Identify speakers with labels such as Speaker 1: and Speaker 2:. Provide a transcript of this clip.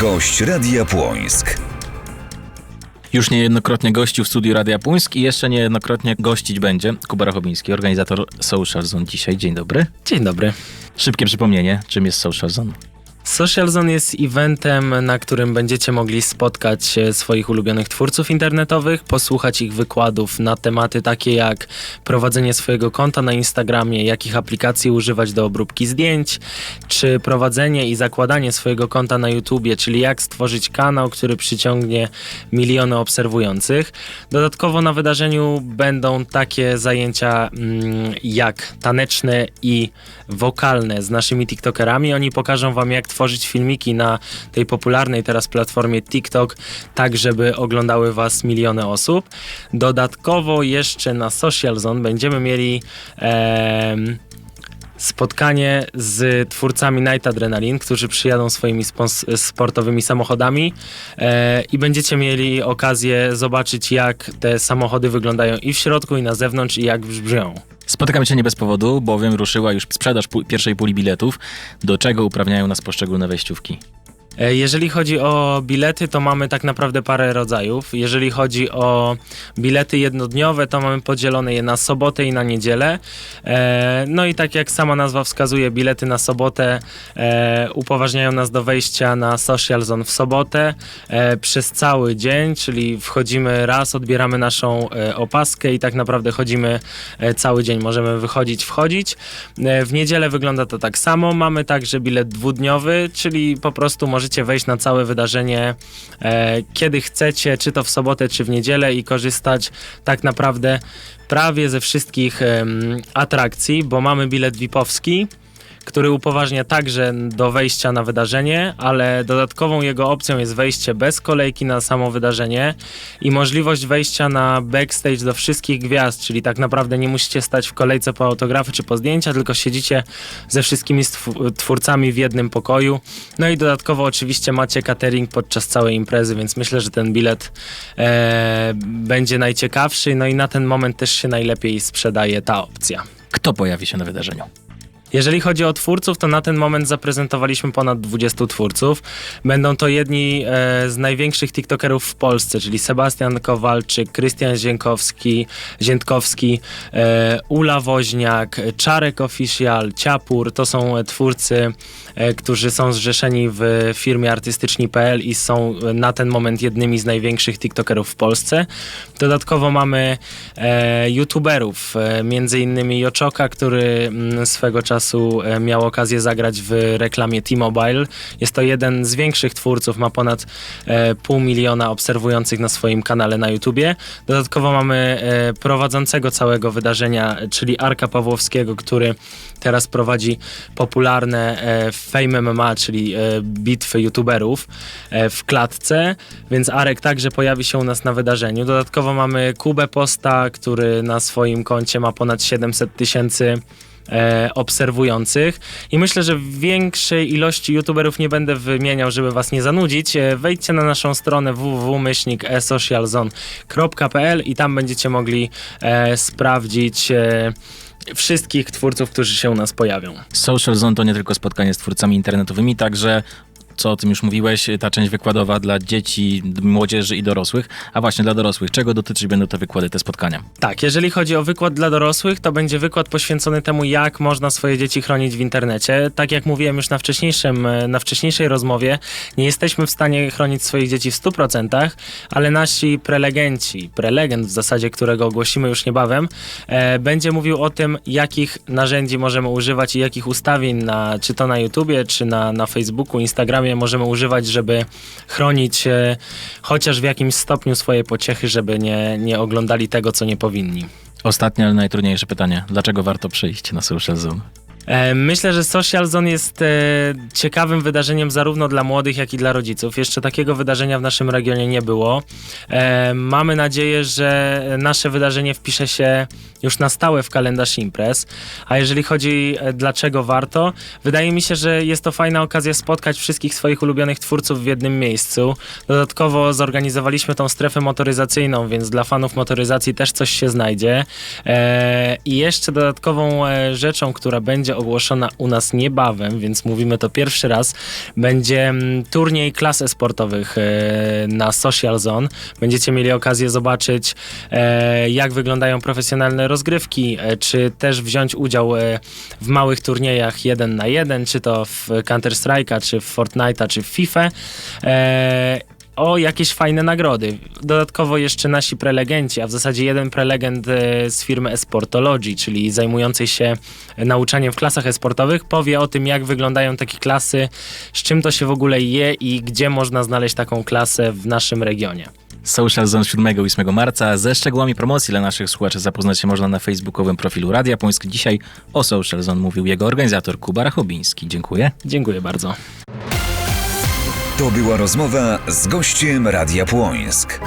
Speaker 1: Gość Radia Płońsk.
Speaker 2: Już niejednokrotnie gościł w studiu Radia Puńsk i jeszcze niejednokrotnie gościć będzie Kuba Rachobiński, organizator Social Zone dzisiaj. Dzień dobry.
Speaker 3: Dzień dobry.
Speaker 2: Szybkie przypomnienie, czym jest Social Zone.
Speaker 3: Social Zone jest eventem, na którym będziecie mogli spotkać e, swoich ulubionych twórców internetowych, posłuchać ich wykładów na tematy takie jak prowadzenie swojego konta na Instagramie, jakich aplikacji używać do obróbki zdjęć, czy prowadzenie i zakładanie swojego konta na YouTubie, czyli jak stworzyć kanał, który przyciągnie miliony obserwujących. Dodatkowo na wydarzeniu będą takie zajęcia mm, jak taneczne i wokalne z naszymi TikTokerami. Oni pokażą wam, jak tworzyć filmiki na tej popularnej teraz platformie TikTok, tak żeby oglądały was miliony osób. Dodatkowo jeszcze na Social Zone będziemy mieli em, spotkanie z twórcami Night Adrenaline, którzy przyjadą swoimi sportowymi samochodami e, i będziecie mieli okazję zobaczyć, jak te samochody wyglądają i w środku, i na zewnątrz, i jak brzmią.
Speaker 2: Spotykamy się nie bez powodu, bowiem ruszyła już sprzedaż pierwszej puli biletów, do czego uprawniają nas poszczególne wejściówki.
Speaker 3: E, Jeżeli chodzi o bilety, to mamy tak naprawdę parę rodzajów. Jeżeli chodzi o bilety jednodniowe, to mamy podzielone je na sobotę i na niedzielę. E, No i tak jak sama nazwa wskazuje, bilety na sobotę e, upoważniają nas do wejścia na Social Zone w sobotę przez cały dzień, czyli wchodzimy raz, odbieramy naszą opaskę i tak naprawdę chodzimy cały dzień. Możemy wychodzić, wchodzić. W niedzielę wygląda to tak samo. Mamy także bilet dwudniowy, czyli po prostu możecie wejść na całe wydarzenie e, kiedy chcecie, czy to w sobotę, czy w niedzielę i korzystać tak naprawdę prawie ze wszystkich atrakcji, bo mamy bilet VIP-owski, który upoważnia także do wejścia na wydarzenie, ale dodatkową jego opcją jest wejście bez kolejki na samo wydarzenie i możliwość wejścia na backstage do wszystkich gwiazd, czyli tak naprawdę nie musicie stać w kolejce po autografy czy po zdjęcia, tylko siedzicie ze wszystkimi twórcami w jednym pokoju. No i dodatkowo oczywiście macie catering podczas całej imprezy, więc myślę, że ten bilet e, będzie najciekawszy, no i na ten moment też się najlepiej sprzedaje ta opcja.
Speaker 2: Kto pojawi się na wydarzeniu?
Speaker 3: Jeżeli chodzi o twórców, to na ten moment zaprezentowaliśmy ponad 20 twórców. Będą to jedni e, z największych TikTokerów w Polsce, czyli Sebastian Kowalczyk, Krystian Ziękowski, Ziętkowski, e, Ula Woźniak, Czarek Official, Ciapur. To są twórcy, e, którzy są zrzeszeni w firmie artystyczni.pl i są na ten moment jednymi z największych TikTokerów w Polsce. Dodatkowo mamy youtuberów, między innymi Joczoka, który mm, swego czasu e, miał okazję zagrać w reklamie T-Mobile. Jest to jeden z większych twórców, ma ponad e, pół miliona obserwujących na swoim kanale na YouTubie. Dodatkowo mamy e, prowadzącego całego wydarzenia, czyli Arka Pawłowskiego, który teraz prowadzi popularne Fame MMA, czyli bitwy youtuberów w klatce, więc Arek także pojawi się u nas na wydarzeniu. Dodatkowo mamy Kubę Posta, który na swoim koncie ma ponad 700 tysięcy e, obserwujących i myślę, że większej ilości youtuberów nie będę wymieniał, żeby was nie zanudzić. E, wejdźcie na naszą stronę www.socialzone.pl i tam będziecie mogli e, sprawdzić e, wszystkich twórców, którzy się u nas pojawią.
Speaker 2: Social Zone to nie tylko spotkanie z twórcami internetowymi, także co o tym już mówiłeś, ta część wykładowa dla dzieci, młodzieży i dorosłych. A właśnie dla dorosłych, czego dotyczyć będą te wykłady, te spotkania?
Speaker 3: Tak, jeżeli chodzi o wykład dla dorosłych, to będzie wykład poświęcony temu, jak można swoje dzieci chronić w internecie. Tak jak mówiłem już na, wcześniejszym, na wcześniejszej rozmowie, nie jesteśmy w stanie chronić swoich dzieci w 100%, ale nasi prelegenci, prelegent w zasadzie, którego ogłosimy już niebawem, e, będzie mówił o tym, jakich narzędzi możemy używać i jakich ustawień, na, czy to na YouTubie, czy na, na Facebooku, Instagramie możemy używać, żeby chronić e, chociaż w jakimś stopniu swoje pociechy, żeby nie, nie oglądali tego, co nie powinni.
Speaker 2: Ostatnie, ale najtrudniejsze pytanie. Dlaczego warto przyjść na Social Zone?
Speaker 3: E, Myślę, że Social Zone jest e, ciekawym wydarzeniem zarówno dla młodych, jak i dla rodziców. Jeszcze takiego wydarzenia w naszym regionie nie było. E, Mamy nadzieję, że nasze wydarzenie wpisze się już na stałe w kalendarz imprez. A jeżeli chodzi dlaczego warto, wydaje mi się, że jest to fajna okazja spotkać wszystkich swoich ulubionych twórców w jednym miejscu. Dodatkowo zorganizowaliśmy tą strefę motoryzacyjną, więc dla fanów motoryzacji też coś się znajdzie. I jeszcze dodatkową rzeczą, która będzie będzie ogłoszona u nas niebawem, więc mówimy to pierwszy raz. Będzie mm, turniej klas e-sportowych e, na Social Zone. Będziecie mieli okazję zobaczyć, e, jak wyglądają profesjonalne rozgrywki, e, czy też wziąć udział w małych turniejach jeden na jeden, czy to w Counter-Strike'a, czy w Fortnite'a, czy w FIFA. E, o jakieś fajne nagrody. Dodatkowo jeszcze nasi prelegenci, a w zasadzie jeden prelegent e, z firmy Esportology, czyli zajmującej się nauczaniem w klasach esportowych, powie o tym, jak wyglądają takie klasy, z czym to się w ogóle je i gdzie można znaleźć taką klasę w naszym regionie.
Speaker 2: Social Zone 7-8 marca. Ze szczegółami promocji dla naszych słuchaczy zapoznać się można na facebookowym profilu Radia Płońsk. Dzisiaj o Social Zone mówił jego organizator Kuba Rachobiński. Dziękuję.
Speaker 3: Dziękuję bardzo.
Speaker 1: To była rozmowa z gościem Radia Płońsk.